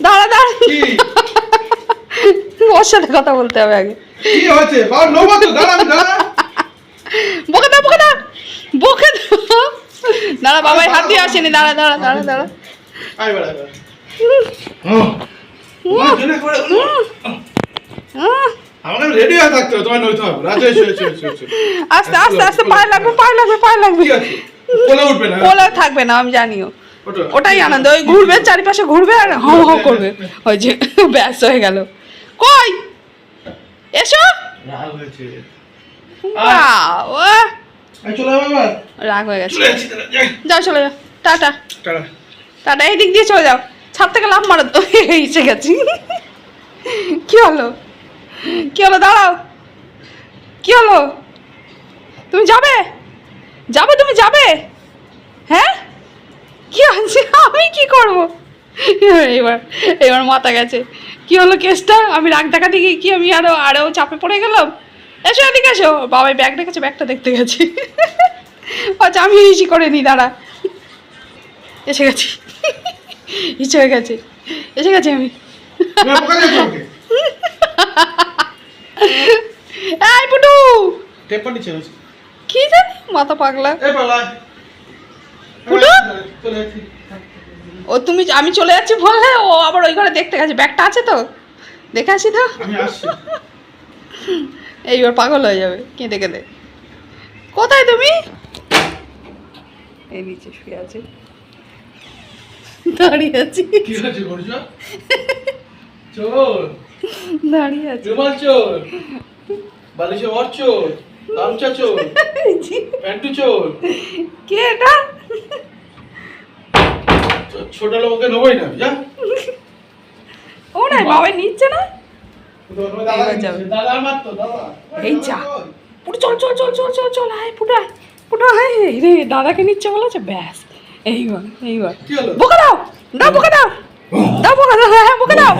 দাঁড়া দাঁড়া। ওর সাথে কথা বলতে হবে আগে। কি হয়েছে? বাবা দাঁড়া দাঁড়া। বকে দাও বকে দাও। বকে দাও। দাঁড়া বাবাই হাত দিয়ে আসেনি। দাঁড়া দাঁড়া দাঁড়া দাঁড়া। আয় বেড়া বেড়া। হুম। তোমার জন্য করে আহ, আমাকে রেডি হয়ে থাকতে হবে তোমার নইতে হবে। রাজা এসো এসো এসো এসো। আস্তে আস্তে আস্তে পায়ে লাগবে পায়ে লাগবে পায়ে লাগবে। কোলে উঠবে না? কোলে থাকবে না আমি জানিও। ওটাই আনন্দ। ওই ঘুরবে চারিপাশে ঘুরবে আর হ হ করবে। ওই যে ব্যাস হয়ে গেল। কই? এসো। রাগ হয়ে গেছে। যাও চলে যাও। টাটা। টাটা। টাটা এই দিক দিয়ে চলে যাও। ছাদ থেকে লাভ মারো তো। এসে গেছি। কি হলো? কি হলো? দাঁড়াও। কি হলো? তুমি যাবে? যাবে তুমি যাবে? হ্যাঁ? কি আছে আমি কি করব? এবার এবার মাথা গেছে। কি হলো কেসটা? আমি রাগ দেখাতে গিয়ে কি আমি আরও আরও চাপে পড়ে গেলাম? এসো এদিকে এসো। বাবাই ব্যাগ রেখেছে ব্যাগটা দেখতে গেছে। আচ্ছা আমি ইসি করে নি দাঁড়া। এসে গেছি। ইচ্ছে হয়ে গেছে। এসে গেছি আমি। এই পুটু! কি জানি মাথা পাগলা। পালা ও তুমি আমি চলে যাচ্ছি বললে ও আবার ওই ঘরে দেখতে গেছে ব্যাগটা আছে তো? দেখে আসি তো? এইবার পাগল হয়ে যাবে কেঁদে কেঁদে। কোথায় তুমি? এই নিচে শুয়ে আছে। দাঁড়িয়ে আছি। দাঁড়িয়ে আছি। বালিশে ওর চোর। গামছা চোর। প্যান্টু চোর। কে এটা? ছোট লোককে নেবোই না যা। ও না বাবাই নিচ্ছে না? এই যা। পুরো চল চল চল চল চল চল রে দাদাকে নিচ্ছে বলেছে ব্যাস। এইবার এইবার। বোকা দাও! দাও বোকা দাও! দাও বোকা দাও হ্যাঁ বোকা দাও!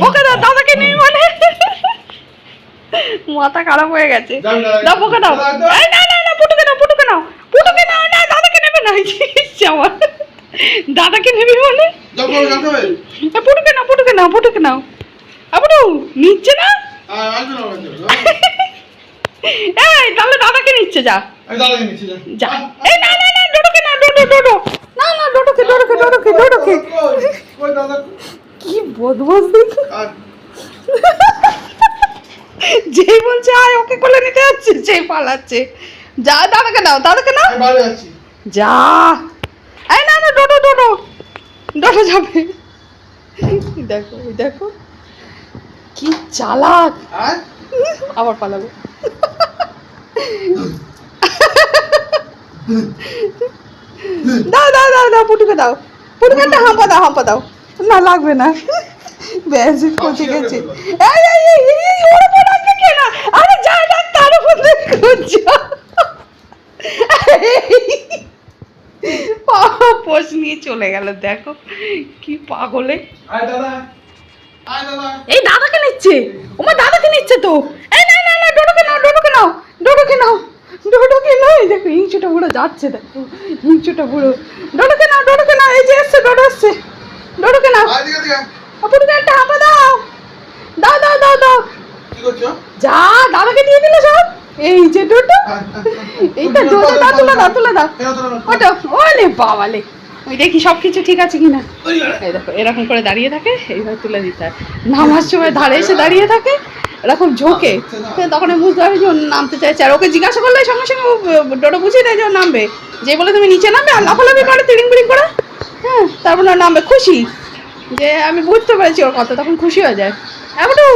বোকা দাও দাদাকে নিয়ে মানে মাথা খারাপ হয়ে গেছে। দাও বোকা দাও। না না না পুটুকে নাও পুটুকে নাও। পুটুকে নাও না দাদাকে নেবে না। আমার? দাদাকে নেবে মানে পুটুকে নাও পুটুকে নাও পুটুকে নাও। আপুটু নিচ্ছে না। এই তাহলে দাদাকে নিচ্ছে যা। যা। এই না না না ডোডোকে না ডোডো ডোডো না না ডোডোকে ডোডোকে ডোডোকে ডোডোকে। কি বদমাস দেখো। যেই বলছে আয় ওকে কোলে নিতে যাচ্ছে সেই পালাচ্ছে। যা দাদাকে নাও দাদাকে নাও। যা। এই না না ডোডো ডোডো ডোডো যাবে। দেখো দেখো। কি চালাক। আবার পালাবো। দাও দাও দাও দাও পুটুকে দাও। পুটুকে একটা হাঁপা দাও হাঁপা দাও। না লাগবে না। ব্যাস পচে গেছে। এই এই এই ওর উপর আসবে কে না? আরে যা যা তার উপর দেখো যা পোষ নিয়ে চলে গেল দেখো কি পাগলে। আয় দাদা। আয় এই দাদাকে নিচ্ছে? ওমা দাদাকে নিচ্ছে তো। এই না না না ডোডোকে নাও ডোডোকে নাও ডোডোকে নাও ডোডোকে নাও। এই দেখো ইঞ্চুটা পুরো যাচ্ছে দেখো ইঞ্চুটা পুরো ডোডোকে নাও ডোডোকে নাও এই যে এসছে ডোডো এসছে। ডোডোকে নাও। আপুরকে একটা হাঁপা দাও। দাও দাও দাও দাও। কি করছ? যা দাদাকে দিয়ে দিলে সব। এই যে ডোডো। এইটা ডোডো দাও তুলে দাও। তুলে দাও। ওটা ওলে বাবালে। ওই দেখি সব কিছু ঠিক আছে কিনা? এই দেখো এরকম করে দাঁড়িয়ে থাকে এইভাবে তুলে দিতে হয়। নামার সময় ধারে এসে দাঁড়িয়ে থাকে এরকম ঝোঁকে। তখন আমি বুঝতে পারি যে নামতে চাইছে। আর ওকে জিজ্ঞাসা করলে সঙ্গে সঙ্গে ডোটো বুঝিয়ে দেয় যে ও নামবে। যে বলে তুমি নিচে নামবে আর লাফালাফি করে তিরিং বিড়িং করে? হ্যাঁ তারপর নামবে খুশি। যে আমি বুঝতে পেরেছি ওর কথা তখন খুশি হয়ে যায়। হ্যাঁ পুটু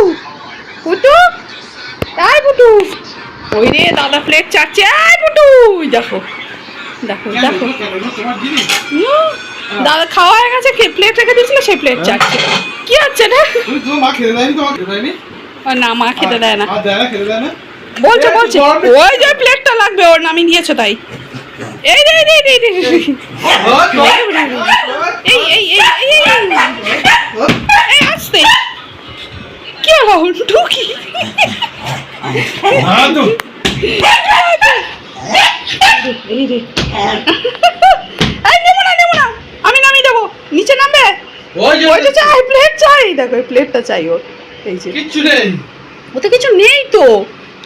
পুটু আয় পুটু। ওই রে দাদা প্লেট চাচ্ছে আয় পুটু দেখো। দেখো দেখো। দাদা খাওয়া হয়ে গেছে প্লেট রেখে দিয়েছিল সেই প্লেট চাচ্ছে কি হচ্ছে না ও না মা খেতে দেয় না। বলছে বলছে ওই যে প্লেটটা লাগবে ওর নামিয়ে দিয়েছ তাই। এই রে এই রে, রে, রে। এই এই এই এই এই, এই আসতে। কি হলো ঢুকি হ্যাঁ তো এই রে এই নেব না নেব না আমি নামিয়ে দেবো। নিচে নামবে? ওইটা চাই প্লেট চাই। দেখো প্লেটটা চাই ওর। এই যে। কিচ্ছু নেই। ওতে কিছু নেই তো।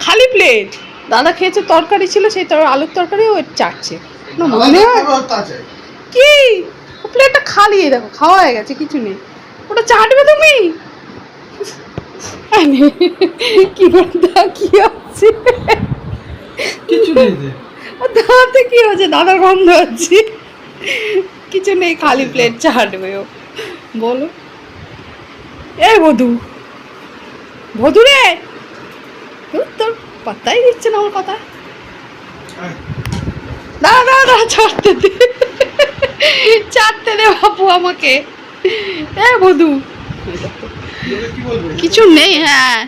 খালি প্লেট দাদা খেয়েছে তরকারি ছিল সেই তর আলুর তরকারি ও চাটছে। কি? প্লেটটা খালি দেখো খাওয়া হয়ে গেছে কিছু নেই। ওটা চাটবে তুমি? কি করে কি আছে কিচ্ছু নেই ও দাঁতে কি হচ্ছে? দাদার গন্ধ হচ্ছে। কিছু নেই, খালি প্লেট চাটবে ও। বলো। এ বধু। বধু রে! তোর পাত্তাই দিচ্ছে না আমার কথা। দাঁড়া দাঁড়া দাঁড়া চাটতে দে। চাটতে দে বাপু আমাকে। এ বধু। কিছু নেই হ্যাঁ।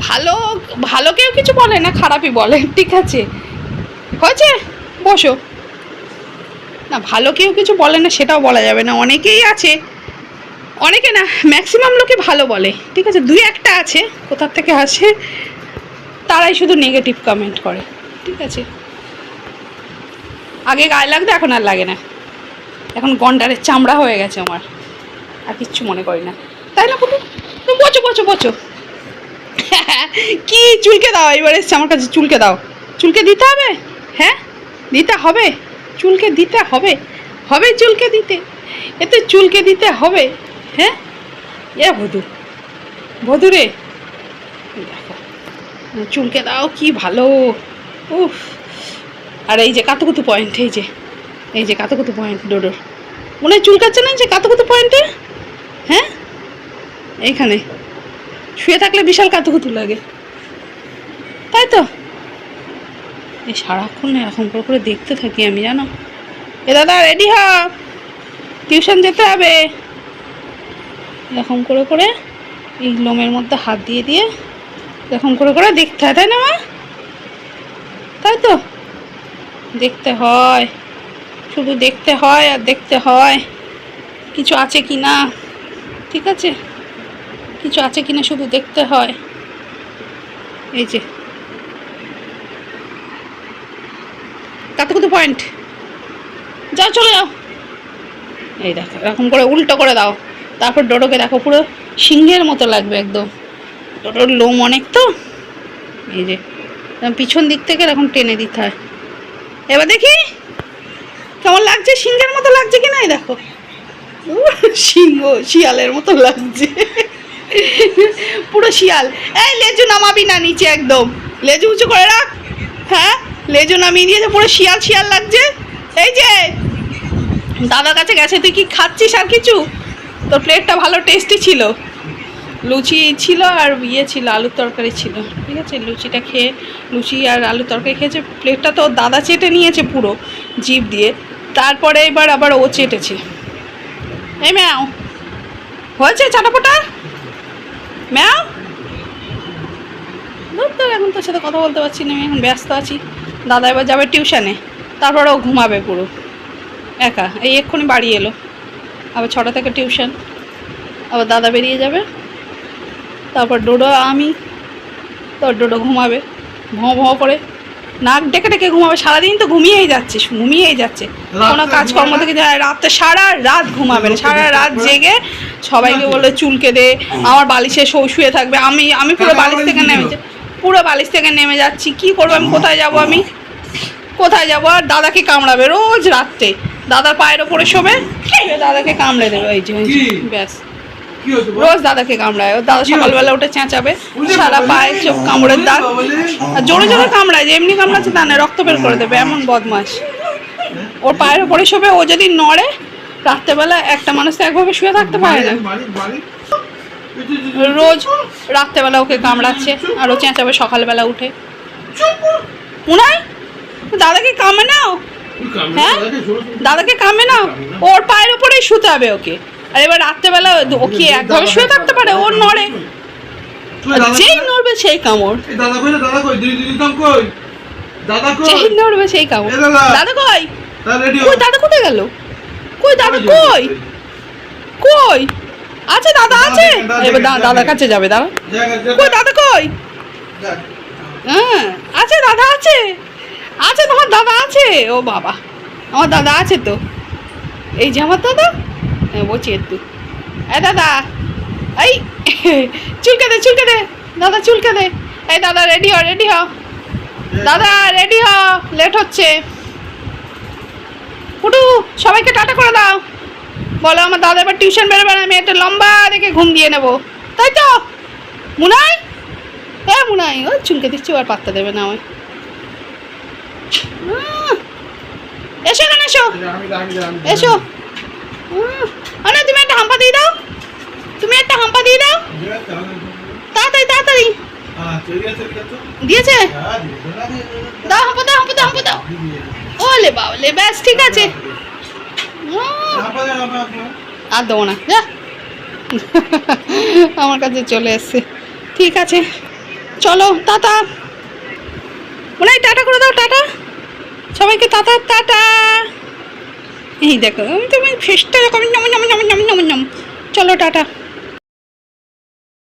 ভালো ভালো কেউ কিছু বলে না, খারাপই বলে, ঠিক আছে। হয়েছে? বসো। না, ভালো কেউ কিছু বলে না, সেটাও বলা যাবে না। অনেকেই আছে। অনেকে না ম্যাক্সিমাম লোকে ভালো বলে। ঠিক আছে, দুই একটা আছে, কোথার থেকে আসে, তারাই শুধু নেগেটিভ কমেন্ট করে। ঠিক আছে? আগে গায়ে লাগতো, এখন আর লাগে না। এখন গন্ডারের চামড়া হয়ে গেছে আমার। আর কিচ্ছু মনে করি না। তাই না তুমি বচো বচো বচো কি চুলকে দাও, এবার এসছে আমার কাছে, চুলকে দাও। চুলকে দিতে হবে? হ্যাঁ? দিতে হবে? চুলকে দিতে হবে? হবে চুলকে দিতে? এতে চুলকে দিতে হবে। হ্যাঁ? এ বধু। বধু রে। দেখো। চুলকে দাও, কি ভালো। উফ। আর এই যে কাতুকুতু পয়েন্ট এই যে। এই যে কাতুকুতু পয়েন্ট ডোডোর। মনে হয় চুলকাচ্ছে না যে কাতুকুতু পয়েন্টে হ্যাঁ? এইখানে। শুয়ে থাকলে বিশাল কাতুকুতু লাগে। তাই তো? এই সারাক্ষণ এরকম করে করে দেখতে থাকি আমি, জানো? এ দাদা রেডি হ? টিউশন যেতে হবে। এরকম করে করে এই লোমের মধ্যে হাত দিয়ে দিয়ে এরকম করে করে দেখতে হয়, তাই না মা? তাই তো? দেখতে হয়। শুধু দেখতে হয় আর দেখতে হয়। কিছু আছে কি না? ঠিক আছে? কিছু আছে কি না শুধু দেখতে হয়। এই যে কত কত পয়েন্ট যাও, চলে যাও। এই দেখো, এরকম করে উল্টো করে দাও। তারপর ডোডোকে দেখো, পুরো সিংহের মতো লাগবে একদম। ডোডোর লোম অনেক তো। এই যে পিছন দিক থেকে এরকম টেনে দিতে হয়। এবার দেখি, কেমন লাগছে? সিংহের মতো লাগছে কি না? এই দেখো। সিংহ, শিয়ালের মতো লাগছে। পুরো শিয়াল। এই লেজু নামাবি না নিচে একদম। লেজু উঁচু করে রাখ। হ্যাঁ? লেজু নামিয়ে দিয়েছে পুরো শিয়াল শিয়াল লাগছে। এই যে, দাদার কাছে গেছে, তুই কি খাচ্ছিস আর কিছু? তোর প্লেটটা ভালো টেস্টি ছিল। লুচি ছিল আর ইয়ে ছিল, আলুর তরকারি ছিল। ঠিক আছে, লুচিটা খেয়ে, লুচি আর আলুর তরকারি খেয়েছে। প্লেটটা তো দাদা চেটে নিয়েছে পুরো জিভ দিয়ে। তারপরে এবার আবার ও চেটেছে। এই ম্যাও, হয়েছে চাটাপোটা? ম্যাও? ধুর তোর এখন তোর সাথে কথা বলতে পারছি না, আমি এখন ব্যস্ত আছি। দাদা এবার যাবে টিউশনে তারপর ও ঘুমাবে পুরো। একা এই এক্ষুনি বাড়ি এলো। আবার ছটা থেকে টিউশন আবার দাদা বেরিয়ে যাবে। তারপর ডোডো আমি তোর ডোডো ঘুমাবে ভোঁ ভোঁ করে। নাক ডেকে ডেকে ঘুমাবে সারাদিন তো ঘুমিয়েই যাচ্ছে ঘুমিয়েই যাচ্ছে। কোনো কাজকর্ম থেকে যায় রাতে সারা রাত ঘুমাবে না সারা রাত জেগে সবাইকে বলে চুলকে দে আমার বালিশে শো শুয়ে থাকবে। আমি আমি পুরো কাকা বালিশ থেকে বলেছিল। পুরো বালিশ থেকে নেমে যাচ্ছি। কি করব? আমি কোথায় যাব আমি? কোথায় যাব? আর দাদাকে কামড়াবে রোজ রাত্রে। দাদার পায়ের ওপরে শোবে দাদাকে কামড়ে দেবে। ওই যে? ব্যাস? রোজ দাদাকে কামড়ায়। ও দাদা সকালবেলা উঠে চেঁচাবে সারা পায়ে চোখ কামড়ের দাগ। আর জোরে জোরে কামড়ায় যে এমনি কামড়াচ্ছে তা না রক্ত বের করে দেবে এমন বদমাস ওর পায়ের ওপরে শোবে ও যদি নড়ে রাত্রেবেলা একটা মানুষ তো একভাবে শুয়ে থাকতে পারে না। রোজ রাত্রেবেলা ওকে কামড়াচ্ছে আর ও চেঁচাবে সকালবেলা উঠে। উনাই দাদাকে কামে নাও। হ্যাঁ? দাদাকে কামে নাও। ওর পায়ের ওপরেই শুতে হবে ওকে। আর এবার রাত্রেবেলা ও কি একভাবে শুয়ে থাকতে পারে? ওর নড়ে। যেই নড়বে সেই কামড়। যেই নড়বে সেই কামড়। দাদা। দাদা কই? কই দাদা কোথায় গেল? কই দাদা কই? কই? আছে দাদা আছে? এবার দাদার কাছে যাবে দাদা। কই দাদা কই? হ্যাঁ আছে দাদা আছে। আছে তোমার দাদা আছে? ও বাবা আমার দাদা আছে তো। এই যে আমার দাদা? হ্যাঁ বলছি একটু এই দাদা এই চুলকে দে চুলকে দে। দাদা চুলকে দে। এই দাদা রেডি হ রেডি হ। দাদা রেডি হ লেট হচ্ছে। পুটু সবাইকে টাটা করে দাও। বলো আমার দাদা এবার টিউশন বেরোবে না আমি একটা লম্বা দেখে ঘুম দিয়ে নেব। তাই তো? মুনাই? হ্যাঁ মুনাই ও চুলকে দিচ্ছি আর পাত্তা দেবে না আমায়। এসো এখানে এসো। এসো। আরে তুমি একটা হাম্পা দিয়ে দাও। তুমি একটা হাম্পা দিয়ে দাও। তাড়াতাড়ি তাড়াতাড়ি। দিয়েছে? দাও হাম্পা দাও হাম্পা দাও হাম্পা দাও। ওলে বাবলে ব্যাস ঠিক আছে। আর দেবো না। যা। আমার কাছে চলে এসছে। ঠিক আছে। চলো, টাটা। মনে হয় টাটা করে দাও, টাটা। সবাইকে টাটা টাটা। এই দেখো, আমি তো ফেসটা চলো, টাটা।